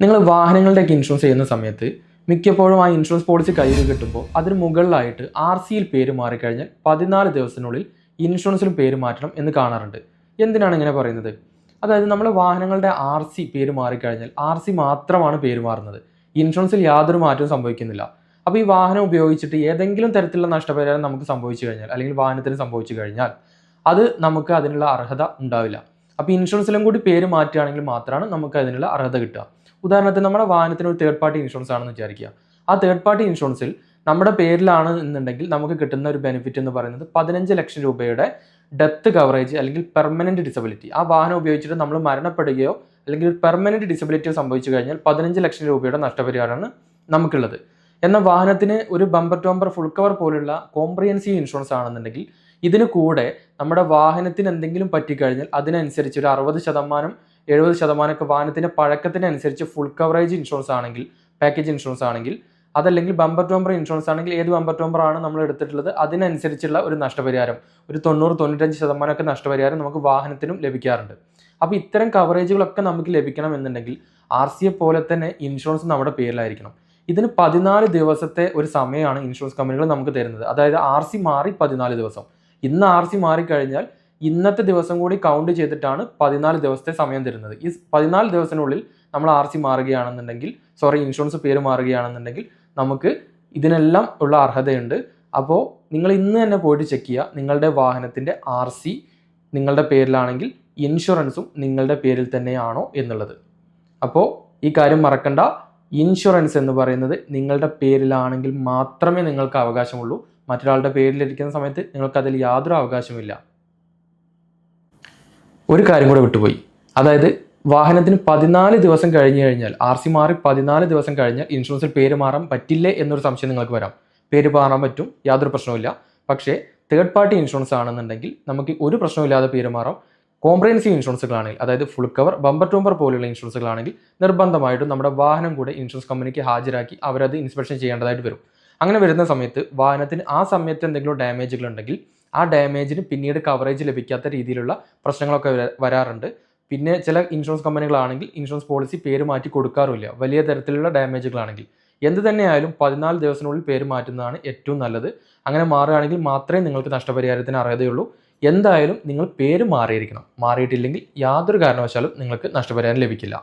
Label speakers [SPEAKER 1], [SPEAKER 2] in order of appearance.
[SPEAKER 1] നിങ്ങൾ വാഹനങ്ങളുടെയൊക്കെ ഇൻഷുറൻസ് ചെയ്യുന്ന സമയത്ത് മിക്കപ്പോഴും ആ ഇൻഷുറൻസ് പോളിസി കയ്യിൽ കിട്ടുമ്പോൾ അതിന് മുകളിലായിട്ട് ആർ സിയിൽ പേര് മാറിക്കഴിഞ്ഞാൽ പതിനാല് ദിവസത്തിനുള്ളിൽ ഇൻഷുറൻസിലും പേര് മാറ്റണം എന്ന് കാണാറുണ്ട്. എന്തിനാണ് ഇങ്ങനെ പറയുന്നത്? അതായത് നമ്മൾ വാഹനങ്ങളുടെ ആർ സി പേര് മാറിക്കഴിഞ്ഞാൽ ആർ സി മാത്രമാണ് പേര് മാറുന്നത്. ഇൻഷുറൻസിൽ യാതൊരു മാറ്റവും സംഭവിക്കുന്നില്ല. അപ്പോൾ ഈ വാഹനം ഉപയോഗിച്ചിട്ട് ഏതെങ്കിലും തരത്തിലുള്ള നഷ്ടപരിഹാരം നമുക്ക് സംഭവിച്ചു കഴിഞ്ഞാൽ അല്ലെങ്കിൽ വാഹനത്തിന് സംഭവിച്ചു കഴിഞ്ഞാൽ അത് നമുക്ക് അതിനുള്ള അർഹത ഉണ്ടാവില്ല. അപ്പോൾ ഇൻഷുറൻസിലും കൂടി പേര് മാറ്റുകയാണെങ്കിൽ മാത്രമാണ് നമുക്ക് അതിനുള്ള അർഹത കിട്ടുക. ഉദാഹരണത്തിന് നമ്മുടെ വാഹനത്തിന് ഒരു തേർഡ് പാർട്ടി ഇൻഷുറൻസ് ആണെന്ന് വിചാരിക്കുക. ആ തേർഡ് പാർട്ടി ഇൻഷുറൻസിൽ നമ്മുടെ പേരിലാണ് എന്നുണ്ടെങ്കിൽ നമുക്ക് കിട്ടുന്ന ഒരു ബെനിഫിറ്റ് എന്ന് പറയുന്നത് പതിനഞ്ച് ലക്ഷം രൂപയുടെ ഡെത്ത് കവറേജ് അല്ലെങ്കിൽ പെർമനന്റ് ഡിസബിലിറ്റി ആ വാഹനം ഉപയോഗിച്ചിട്ട് നമ്മൾ മരണപ്പെടുകയോ അല്ലെങ്കിൽ ഒരു പെർമനന്റ് ഡിസബിലിറ്റിയോ സംഭവിച്ചു കഴിഞ്ഞാൽ പതിനഞ്ച് ലക്ഷം രൂപയുടെ നഷ്ടപരിഹാരമാണ് നമുക്കുള്ളത്. എന്നാൽ വാഹനത്തിന് ഒരു bumper to bumper full cover പോലുള്ള കോംപ്രിഹെൻസീവ് ഇൻഷുറൻസ് ആണെന്നുണ്ടെങ്കിൽ ഇതിന് കൂടെ നമ്മുടെ വാഹനത്തിന് എന്തെങ്കിലും പറ്റിക്കഴിഞ്ഞാൽ അതിനനുസരിച്ച് ഒരു അറുപത് ശതമാനം എഴുപത് ശതമാനമൊക്കെ വാഹനത്തിന്റെ പഴക്കത്തിനനുസരിച്ച് ഫുൾ കവറേജ് ഇൻഷുറൻസ് ആണെങ്കിൽ പാക്കേജ് ഇൻഷുറൻസ് ആണെങ്കിൽ അതല്ലെങ്കിൽ ബമ്പർ ടോംബർ ഇൻഷുറൻസ് ആണെങ്കിൽ ഏത് ബമ്പർ ടോംബർ ആണ് നമ്മൾ എടുത്തിട്ടുള്ളത്? അതിനനുസരിച്ചുള്ള ഒരു നഷ്ടപരിഹാരം. ഒരു തൊണ്ണൂറ് തൊണ്ണൂറ്റഞ്ച് ശതമാനമൊക്കെ നഷ്ടപരിഹാരം നമുക്ക് വാഹനത്തിനും ലഭിക്കാറുണ്ട്. അപ്പോൾ ഇത്തരം കവറേജുകളൊക്കെ നമുക്ക് ലഭിക്കണം എന്നുണ്ടെങ്കിൽ ആർ സി എ പോലെ തന്നെ ഇൻഷുറൻസ് നമ്മുടെ പേരിലായിരിക്കണം. ഇതിന് പതിനാല് ദിവസത്തെ ഒരു സമയമാണ് ഇൻഷുറൻസ് കമ്പനികൾ നമുക്ക് തരുന്നത്. അതായത് ആർ സി മാറി പതിനാല് ദിവസം. ഇന്ന് ആർ സി മാറിക്കഴിഞ്ഞാൽ ഇന്നത്തെ ദിവസം കൂടി കൗണ്ട് ചെയ്തിട്ടാണ് പതിനാല് ദിവസത്തെ സമയം തരുന്നത്. ഈ പതിനാല് ദിവസത്തിനുള്ളിൽ നമ്മൾ ആർ സി മാറുകയാണെന്നുണ്ടെങ്കിൽ സോറി ഇൻഷുറൻസ് പേര് മാറുകയാണെന്നുണ്ടെങ്കിൽ നമുക്ക് ഇതിനെല്ലാം ഉള്ള അർഹതയുണ്ട്. അപ്പോൾ നിങ്ങൾ ഇന്ന് തന്നെ പോയിട്ട് ചെക്ക് ചെയ്യുക. നിങ്ങളുടെ വാഹനത്തിന്റെ ആർ സി നിങ്ങളുടെ പേരിലാണെങ്കിൽ ഇൻഷുറൻസും നിങ്ങളുടെ പേരിൽ തന്നെയാണോ എന്നുള്ളത്. അപ്പോൾ ഈ കാര്യം മറക്കണ്ട. ഇൻഷുറൻസ് എന്ന് പറയുന്നത് നിങ്ങളുടെ പേരിലാണെങ്കിൽ മാത്രമേ നിങ്ങൾക്ക് അവകാശമുള്ളൂ. മറ്റൊരാളുടെ പേരിലിരിക്കുന്ന സമയത്ത് നിങ്ങൾക്കതിൽ യാതൊരു അവകാശമില്ല ഒരു കാര്യം കൂടെ വിട്ടുപോയി. അതായത് വാഹനത്തിന് പതിനാല് ദിവസം കഴിഞ്ഞു കഴിഞ്ഞാൽ ആർ സി മാറി പതിനാല് ദിവസം കഴിഞ്ഞാൽ ഇൻഷുറൻസിൽ പേര് മാറാൻ പറ്റില്ലേ എന്നൊരു സംശയം നിങ്ങൾക്ക് വരാം. പേര് മാറാൻ പറ്റും യാതൊരു പ്രശ്നവുമില്ല. പക്ഷേ തേർഡ് പാർട്ടി ഇൻഷുറൻസ് ആണെന്നുണ്ടെങ്കിൽ നമുക്ക് ഒരു പ്രശ്നമില്ലാതെ പേര് മാറാം. കോംപ്രഹെൻസീവ് ഇൻഷുറൻസുകളാണെങ്കിൽ അതായത് ഫുൾ കവർ ബമ്പർ ടൂമ്പർ പോലെയുള്ള ഇൻഷുറൻസുകളാണെങ്കിൽ നിർബന്ധമായിട്ടും നമ്മുടെ വാഹനം കൂടെ ഇൻഷുറൻസ് കമ്പനിക്ക് ഹാജരാക്കി അവരത് ഇൻസ്പെക്ഷൻ ചെയ്യേണ്ടതായിട്ട് വരും. അങ്ങനെ വരുന്ന സമയത്ത് വാഹനത്തിന് ആ സമയത്ത് എന്തെങ്കിലും ഡാമേജുകൾ ഉണ്ടെങ്കിൽ ആ ഡാമേജിന് പിന്നീട് കവറേജ് ലഭിക്കാത്ത രീതിയിലുള്ള പ്രശ്നങ്ങളൊക്കെ വരാറുണ്ട്. പിന്നെ ചില ഇൻഷുറൻസ് കമ്പനികളാണെങ്കിൽ ഇൻഷുറൻസ് പോളിസി പേര് മാറ്റി കൊടുക്കാറുമില്ല. വലിയ തരത്തിലുള്ള ഡാമേജുകളാണെങ്കിൽ എന്ത് തന്നെയായാലും പതിനാല് ദിവസത്തിനുള്ളിൽ പേര് മാറ്റുന്നതാണ് ഏറ്റവും നല്ലത്. അങ്ങനെ മാറുകയാണെങ്കിൽ മാത്രമേ നിങ്ങൾക്ക് നഷ്ടപരിഹാരത്തിന് അർഹതയുള്ളൂ. എന്തായാലും നിങ്ങൾ പേര് മാറിയിരിക്കണം. മാറിയിട്ടില്ലെങ്കിൽ യാതൊരു കാരണവശാലും നിങ്ങൾക്ക് നഷ്ടപരിഹാരം ലഭിക്കില്ല.